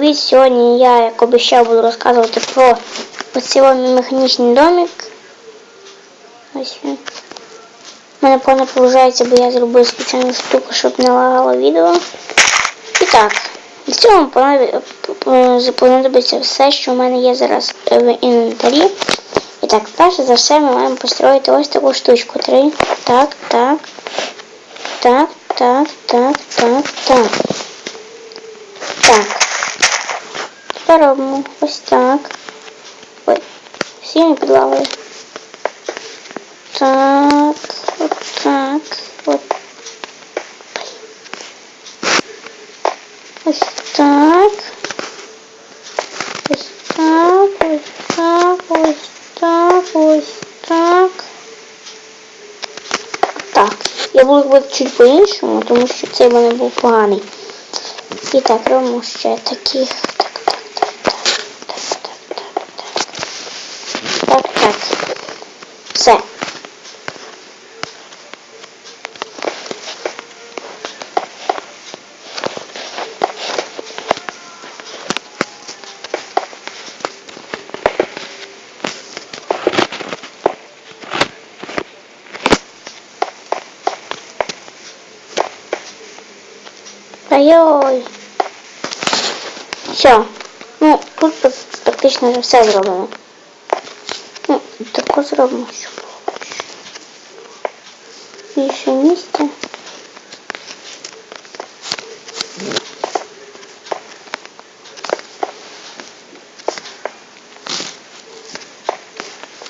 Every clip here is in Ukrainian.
Від сьогодні я, як обіцяв, буду розказувати про оцей механічний домик. Ось він. У мене повно виходить, бо я зробив спеціальну штуку, щоб не лагало відео. І так, для цього понадобиться- понадобиться все, що в мене є зараз в інвентарі. І так, перше за все ми маємо построїти ось таку штучку. Три. Так. Так, так, так, так, так. Так. Тепер ось так. Ой, всі не підлавили. Так, от так, от. Ось так. Ось так, ось так, ось так, ось так. Так. Я буду робити чуть по-іншому, тому що цей мене був поганий. І так, робимо ще таких. Так, так, так, так, так, так, так. Все. Ой-ой. Все. Ну, тут практично вже все зроблено. Ну, тако зробимо, щоб було краще. Більше місця.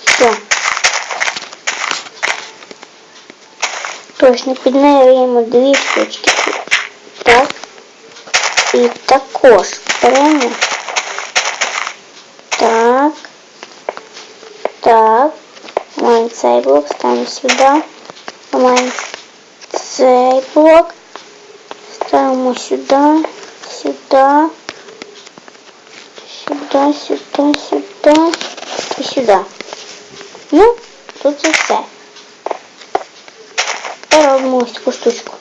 Все. Точно підміряємо дві штучки. Так. І також беремо. Так. Так. Маємо цей блок, ставимо сюди. Маємо цей блок. Ставимо сюди, сюди, сюди, сюди, сюди і сюди. Ну, тут і все. Тепер робимо ось таку штучку.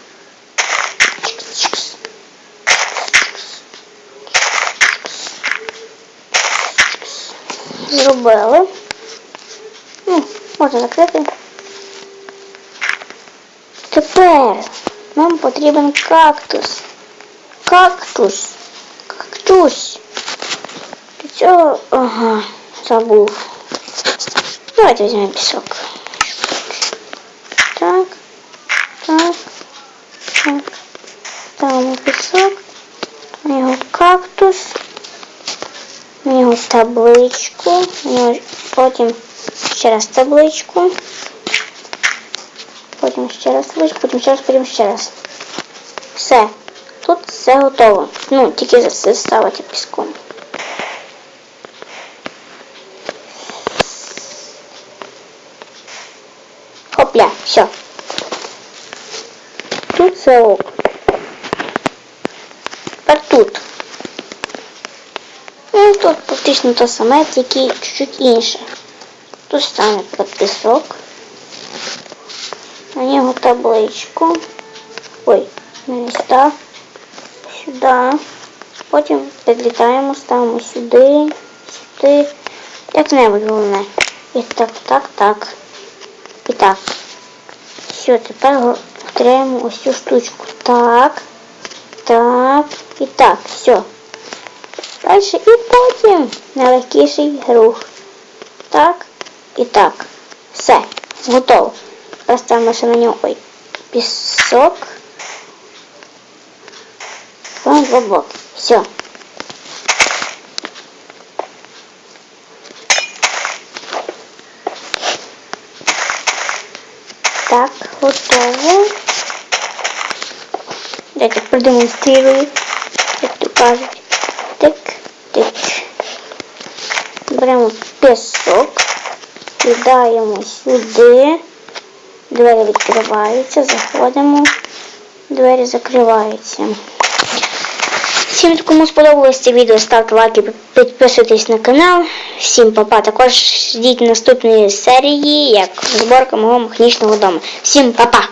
Зробили. Ну, можна закрити. Тепер нам потрібен кактус. Кактус. Кактус. Для цього... Ага, забув. Давайте візьмемо пісок. Так. Так. Так. Ставимо пісок. На його кактус. На його табличку. На нього потім ще раз табличку. Потім ще раз табличку, потім ще раз, потім ще раз. Все. Тут все готово. Ну, тільки заставити піском. Хопля, все. Тут все ок. Тепер тут. Ну, тут практично те саме, тільки чуть-чуть інше. Тут стане під пісок. На нього табличку. Ой, не сюди. Сюди. Потім підлітаємо, ставимо сюди, сюди. Як-небудь головне. І так, так, так. І так. Все, тепер повторяємо ось цю штучку. Так, так і так. Все. Далі і потім найлегкіший рух. І так. Все. Готово. Поставимо ще на нього ой, пісок. Ставимо два блоки. Все. Так, готово. Дайте продемонструю, як то кажуть. Тик, тик. Беремо кидаємо сюди. Двері відкриваються, заходимо, двері закриваються. Всім, кому сподобалось це відео, ставте лайки, підписуйтесь на канал. Всім папа. Також ждіть наступної серії, як зборка мого механічного дому. Всім папа!